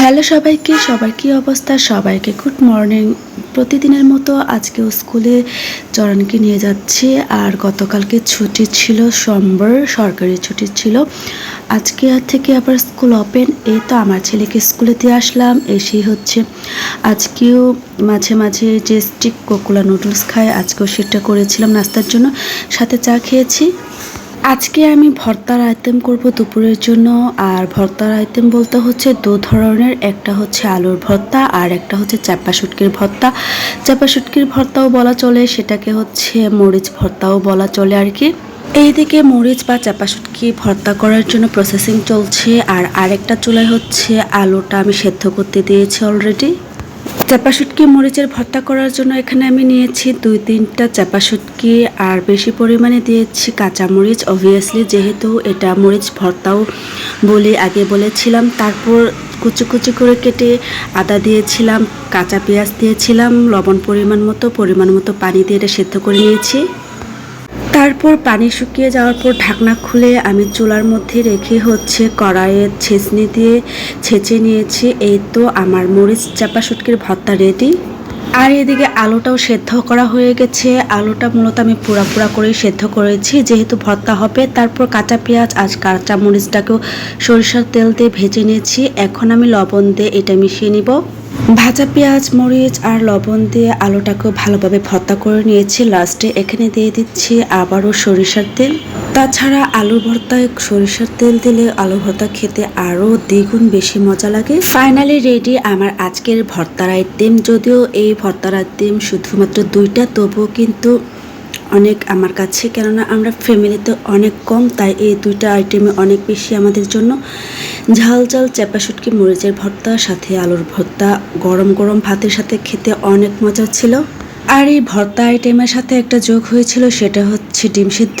Hello সবাইকে, সবার কি অবস্থা? সবাইকে গুড মর্নিং প্রতিদিনের মতো আজকেও স্কুলে চরণকে নিয়ে যাচ্ছি, আর গতকালকে ছুটি ছিল সোমবার, সরকারি ছুটি ছিল। আজকে আর থেকে আবার স্কুল ওপেন এই তো আমার ছেলেকে স্কুলে দিয়ে আসলাম, এসেই হচ্ছে। আজকেও মাঝে মাঝে যে স্টিক কোকুলা নুডলস খায়, আজকেও সেটা করেছিলাম নাস্তার জন্য। সাথে চা খেয়েছি। আজকে আমি ভর্তার আইটেম করব দুপুরের জন্য, আর ভর্তার আইটেম বলতে হচ্ছে দু ধরনের। একটা হচ্ছে আলুর ভর্তা, আর একটা হচ্ছে চাপা শুটকির ভর্তা। চাপা শুটকির ভর্তাও বলা চলে, সেটাকে হচ্ছে মরিচ ভর্তাও বলা চলে আর কি। এইদিকে মরিচ বা চাপা শুটকি ভর্তা করার জন্য প্রসেসিং চলছে, আর আরেকটা চুলায় হচ্ছে আলুটা আমি সেদ্ধ করতে দিয়েছি অলরেডি চাপা শুটকি মরিচের ভর্তা করার জন্য এখানে আমি নিয়েছি দুই তিনটা চাপা শুটকি আর বেশি পরিমাণে দিয়েছি কাঁচা মরিচ অবভিয়াসলি যেহেতু এটা মরিচ ভর্তাও বলে আগে বলেছিলাম, তারপর কুচি কুচি করে কেটে আদা দিয়েছিলাম, কাঁচা পেঁয়াজ দিয়েছিলাম, লবণ পরিমাণ মতো পরিমাণ মতো পানি দিয়ে এটা সেদ্ধ করে নিয়েছি। তারপর পানি শুকিয়ে যাওয়ার পর ঢাকনা খুলে আমি চুলার মধ্যে রেখে হচ্ছে কড়াইয়ের ছেঁচনি দিয়ে ছেঁচে নিয়েছি। এই তো আমার মরিচ চাপা শুটকির ভর্তা রেডি আর এদিকে আলুটাও সেদ্ধ করা হয়ে গেছে। আলুটা মূলত আমি পুরা পুরা করেই সেদ্ধ করেছি। যেহেতু ভর্তা হবে, তারপর কাঁচা পেঁয়াজ আর কাঁচা মরিচটাকেও সরিষার তেল দিয়ে ভেজে নিয়েছি। এখন আমি লবণ দিয়ে এটা মিশিয়ে নিব। ভাজা পেঁয়াজ, মরিচ আর লবণ দিয়ে আলুটাকেও ভালোভাবে ভর্তা করে নিয়েছি। লাস্টে এখানে দিয়ে দিচ্ছি আবারও সরিষার তেল। তাছাড়া আলু ভর্তায় সরিষার তেল দিলে আলু ভর্তা খেতে আরও দ্বিগুণ বেশি মজা লাগে। ফাইনালি রেডি আমার আজকের ভর্তার আইটেম যদিও এই ভর্তার আইটেম শুধুমাত্র দুইটা, তবুও কিন্তু অনেক আমার কাছে, কেননা আমরা ফ্যামিলিতে অনেক কম, তাই এই দুইটা আইটেমে অনেক বেশি আমাদের জন্য। ঝাল ঝাল চ্যাপা শুটকি, মরিচের ভর্তা, সাথে আলুর ভর্তা, গরম গরম ভাতের সাথে খেতে অনেক মজা ছিল। আর এই ভর্তা আইটেমের সাথে একটা যোগ হয়েছিল, সেটা হচ্ছে ডিম সিদ্ধ।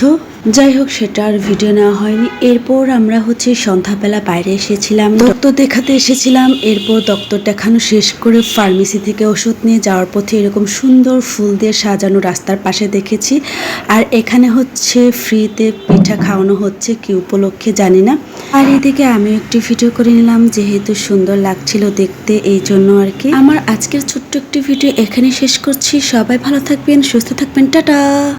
যাই হোক, সেটা আর ভিডিও নেওয়া হয়নি। এরপর আমরা হচ্ছে সন্ধ্যাবেলা বাইরে এসেছিলাম। ডক্টর দেখাতে এসেছিলাম। এরপর ডক্টর দেখানো শেষ করে ফার্মেসি থেকে ওষুধ নিয়ে যাওয়ার পথে এরকম সুন্দর ফুল দিয়ে সাজানো রাস্তার পাশে দেখেছি। আর এখানে হচ্ছে ফ্রিতে পিঠা খাওয়ানো হচ্ছে কি উপলক্ষে জানি না। আর এদিকে আমি একটি ভিডিও করে নিলাম, যেহেতু সুন্দর লাগছিল দেখতে, এই জন্য আর কি। আমার আজকের ছোট্ট একটি ভিডিও এখানে শেষ করছি। সবাই ভালো থাকবেন, সুস্থ থাকবেন। টাটা!